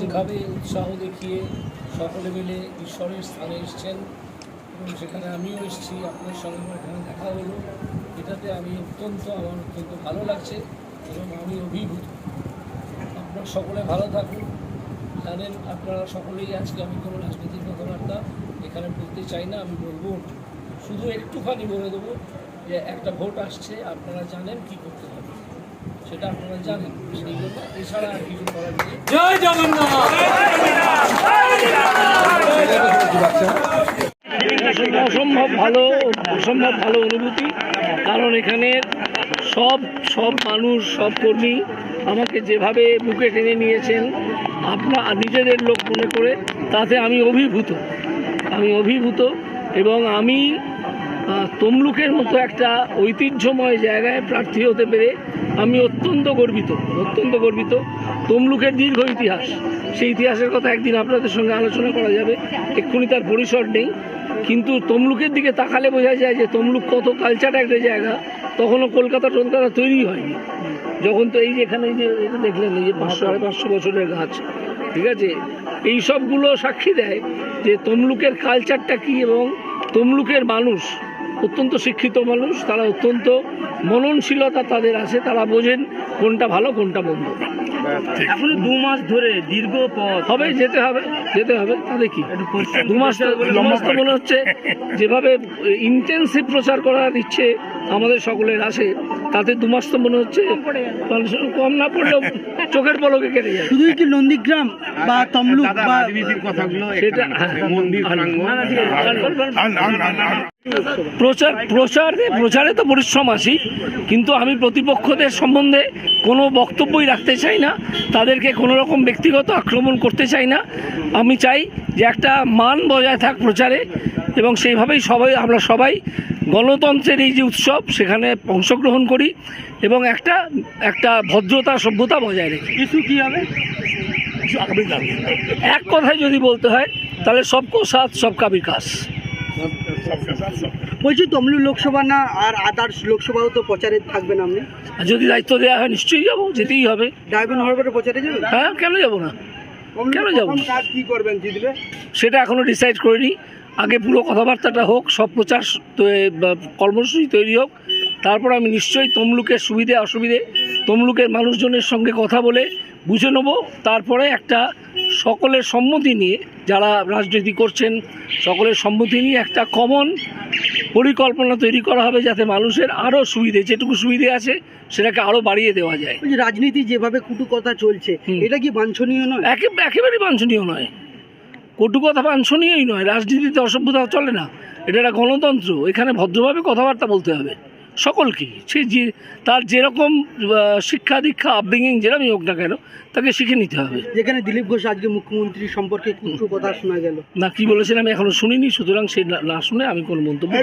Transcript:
এইভাবে উৎসাহ দেখিয়ে সকলে মিলে ঈশ্বরের স্থানে এসছেন এবং সেখানে আমিও এসেছি। আপনার সঙ্গে আমার এখানে দেখা হলো। এটাতে আমি অত্যন্ত, আমার অত্যন্ত ভালো লাগছে এবং আমি অভিভূত। আপনারা সকলে ভালো থাকুন। জানেন, আপনারা সকলেই আজকে আমি কোনো রাজনৈতিক কথাবার্তা এখানে বলতে চাই না, আমি বলব। শুধু একটুখানি বলে দেবো যে একটা ভোট আসছে, আপনারা জানেন কি করতে হবে। সেটা আপনারা জানেন সেই জন্য এছাড়া আর কিছু করার নেই। জয় জগন্নাথ! অসম্ভব ভালো অসম্ভব ভালো অনুভূতি। কারণ এখানে সব সব মানুষ সব কর্মী আমাকে যেভাবে বুকে টেনে নিয়েছেন আপনার নিজেদের লোক মনে করে তাতে আমি অভিভূত। আমি অভিভূত এবং আমি তমলুকের মতো একটা ঐতিহ্যময় জায়গায় প্রার্থী হতে পেরে আমি অত্যন্ত গর্বিত অত্যন্ত গর্বিত। তমলুকের দীর্ঘ ইতিহাস, সেই ইতিহাসের কথা একদিন আপনাদের সঙ্গে আলোচনা করা যাবে, এক্ষুনি তার পরিসর নেই। কিন্তু তমলুকের দিকে তাকালে বোঝা যায় যে তমলুক কত কালচার একটা জায়গা, তখনও কলকাতা টলকাতা তৈরি হয়নি। যখন তো এই যে এখানে যে এটা দেখলেন, এই যে পাঁচশো, সাড়ে পাঁচশো বছরের গাছ, ঠিক আছে? এই সবগুলো সাক্ষী দেয় যে তমলুকের কালচারটা কি এবং তমলুকের মানুষ অত্যন্ত শিক্ষিত মানুষ তারা অত্যন্ত মননশীলতা তাদের আছে তারা বোঝেন কোনটা ভালো কোনটা মন্দ। এখনও দু মাস ধরে দীর্ঘ পথ। হবে যেতে হবে যেতে হবে তাহলে কি দু মাস দু মাস তো মনে হচ্ছে যেভাবে ইন্টেন্সিভ প্রচার করার ইচ্ছে আমাদের সকলের আছে তাতে দু মাস তো মনে হচ্ছে কম না পড়লেও চোখের পলকে কেটে যাবে শুধুই কি নন্দীগ্রাম বা তমলুক বা সেটা হ্যাঁ, প্রচার প্রচারে প্রচারে তো পরিশ্রম আসি কিন্তু আমি প্রতিপক্ষদের সম্বন্ধে কোনো বক্তব্যই রাখতে চাই না তাদেরকে কোনো রকম ব্যক্তিগত আক্রমণ করতে চাই না। আমি চাই যে একটা মান বজায় থাক প্রচারে এবং সেইভাবেই সবাই আমরা সবাই গণতন্ত্রের এই যে উৎসব সেখানে অংশগ্রহণ করি এবং একটা একটা ভদ্রতা সভ্যতা বজায় রেখে। ইস্যু কি হবে? এক কথায় যদি বলতে হয় তাহলে সবকো সাথ সবকা বিকাশ। বলছি তমলুক লোকসভা না আর আদার্স লোকসভাও তো প্রচারে থাকবেন আপনি? আর যদি দায়িত্ব দেওয়া হয় নিশ্চয়ই যাব যেতেই হবে। ডায়মন্ড হারবারে প্রচারে যাবেন? হ্যাঁ কেন যাব না? কেন যাব কাজ কি করবেন জিতলে সেটা এখনও ডিসাইড করিনি। আগে পুরো কথাবার্তাটা হোক সব প্রচার কর্মসূচি তৈরি হোক তারপর আমি নিশ্চয়ই তমলুকের সুবিধে অসুবিধে তমলুকের মানুষজনের সঙ্গে কথা বলে বুঝে নেব। তারপরে একটা সকলের সম্মতি নিয়ে যারা রাজনীতি করছেন সকলের সম্মতি নিয়ে একটা কমন পরিকল্পনা তৈরি করা হবে যাতে মানুষের আরও সুবিধে যেটুকু সুবিধে আছে সেটাকে আরও বাড়িয়ে দেওয়া যায়। রাজনীতি যেভাবে কুটু কথা চলছে এটা কি বাঞ্ছনীয় নয়? একে একেবারেই বাঞ্ছনীয় নয়। কটু কথা বাঞ্ছনীয়ই নয় রাজনীতিতে অসভ্যতা চলে না। এটা একটা গণতন্ত্র এখানে ভদ্রভাবে কথাবার্তা বলতে হবে। সকলকে সে যে তার যেরকম শিক্ষা দীক্ষা আপব্রিঙ্গিং যেরকমই হোক না কেন তাকে শিখে নিতে হবে। যেখানে দিলীপ ঘোষ আজকে মুখ্যমন্ত্রী সম্পর্কে কিছু কথা শোনা গেল। না কি বলেছেন আমি এখনও শুনিনি সুতরাং সে না- শুনে আমি কোনো মন্তব্য না।